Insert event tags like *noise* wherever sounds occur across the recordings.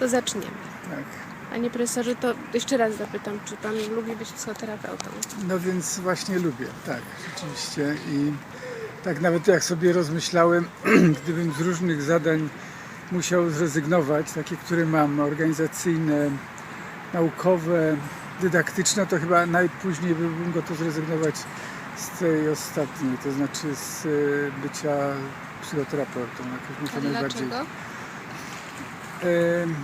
To zaczniemy. Tak. Panie profesorze, to jeszcze raz zapytam, czy pan lubi być psychoterapeutą? No więc właśnie lubię, tak, rzeczywiście. I tak nawet jak sobie rozmyślałem, *clears throat* gdybym z różnych zadań musiał zrezygnować, takie, które mam, organizacyjne, naukowe, dydaktyczne, to chyba najpóźniej bym gotów zrezygnować z tej ostatniej, to znaczy z y, bycia psychoterapeutą. Jakoś mnie to najbardziej dlaczego?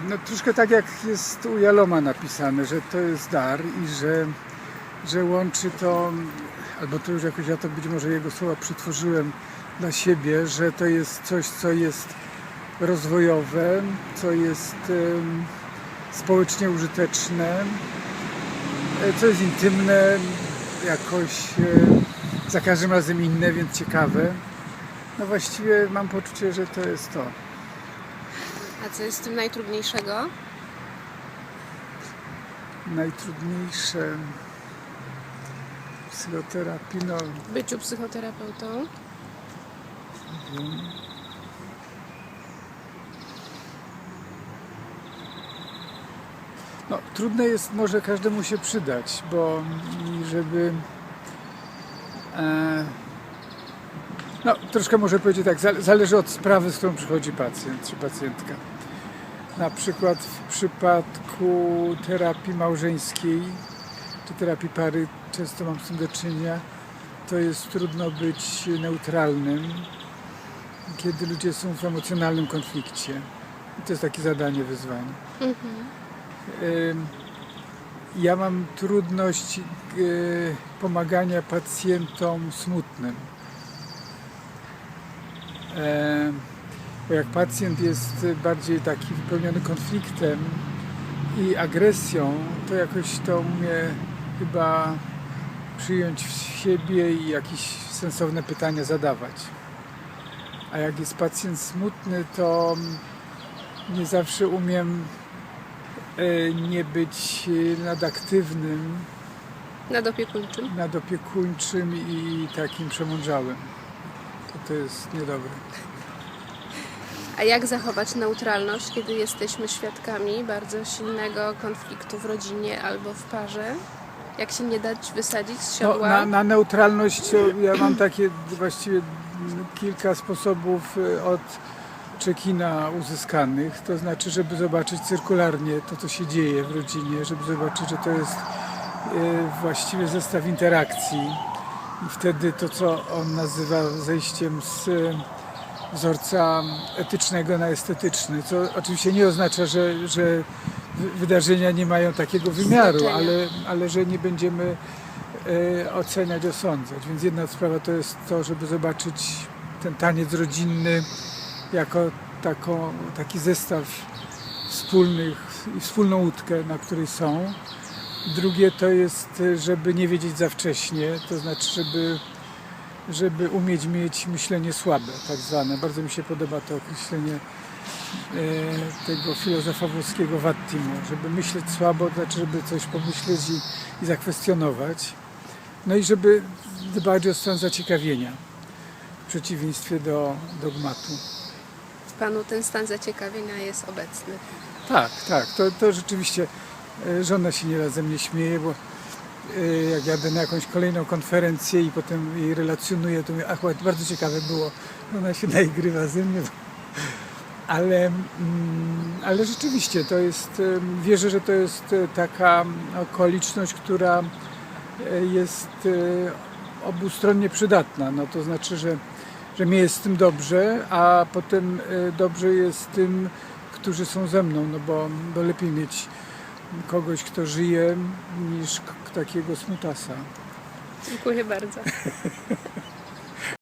No troszkę tak jak jest u Jaloma napisane, że to jest dar i że, że łączy to, albo to już jakoś ja to być może jego słowa przytworzyłem dla siebie, że to jest coś, co jest rozwojowe, co jest em, społecznie użyteczne, e, co jest intymne, jakoś e, za każdym razem inne, więc ciekawe. No właściwie mam poczucie, że to jest to. A co jest w tym najtrudniejszego? najtrudniejsze psychoterapii, no byciu psychoterapeutą? No, trudne jest może każdemu się przydać, bo żeby. E, no, troszkę może powiedzieć tak, zale- zależy od sprawy, z którą przychodzi pacjent czy pacjentka. Na przykład w przypadku terapii małżeńskiej czy terapii pary, często mam z tym do czynienia, to jest trudno być neutralnym, kiedy ludzie są w emocjonalnym konflikcie. I to jest takie zadanie, wyzwanie. Mhm. Ja mam trudność y, pomagania pacjentom smutnym. Em, Bo jak pacjent jest bardziej taki wypełniony konfliktem i agresją, to jakoś to umie chyba przyjąć w siebie i jakieś sensowne pytania zadawać. A jak jest pacjent smutny, to nie zawsze umiem e, nie być e, nadaktywnym, Nadopiekuńczym? nadopiekuńczym i takim przemądrzałym. To, to jest niedobre. A jak zachować neutralność, kiedy jesteśmy świadkami bardzo silnego konfliktu w rodzinie albo w parze? Jak się nie dać wysadzić z No, siodła? na, na neutralność ja mam takie właściwie kilka sposobów e, od czekina uzyskanych. To znaczy, żeby zobaczyć cyrkularnie to, co się dzieje w rodzinie, żeby zobaczyć, że to jest e, właściwie zestaw interakcji. I wtedy to, co on nazywa zejściem z wzorca etycznego na estetyczny, co oczywiście nie oznacza, że, że wy- wydarzenia nie mają takiego wymiaru, ale, ale że nie będziemy e, oceniać, osądzać. Więc jedna sprawa to jest to, żeby zobaczyć ten taniec rodzinny jako taką, taki zestaw wspólnych i wspólną łódkę, na której są. Drugie to jest, żeby nie wiedzieć za wcześnie, to znaczy, żeby, żeby umieć mieć myślenie słabe, tak zwane. Bardzo mi się podoba to określenie e, tego filozofa włoskiego Wattimo, żeby myśleć słabo, to znaczy, żeby coś pomyśleć i, i zakwestionować. No i żeby dbać o stan zaciekawienia, w przeciwieństwie do dogmatu. Panu ten stan zaciekawienia jest obecny. Tak, tak, to, to rzeczywiście żona się nieraz ze mnie śmieje, bo e, jak jadę na jakąś kolejną konferencję i potem jej relacjonuję, to mówię, ach, bardzo ciekawe było, ona się *laughs* naigrywa ze mnie. *laughs* Ale, mm, ale rzeczywiście to jest, wierzę, że to jest e, taka okoliczność, która e, jest e, obustronnie przydatna. No to znaczy, że, że mnie jest z tym dobrze, a potem e, dobrze jest tym, którzy są ze mną, no bo, bo lepiej mieć kogoś, kto żyje, niż takiego smutasa. Dziękuję bardzo. *laughs*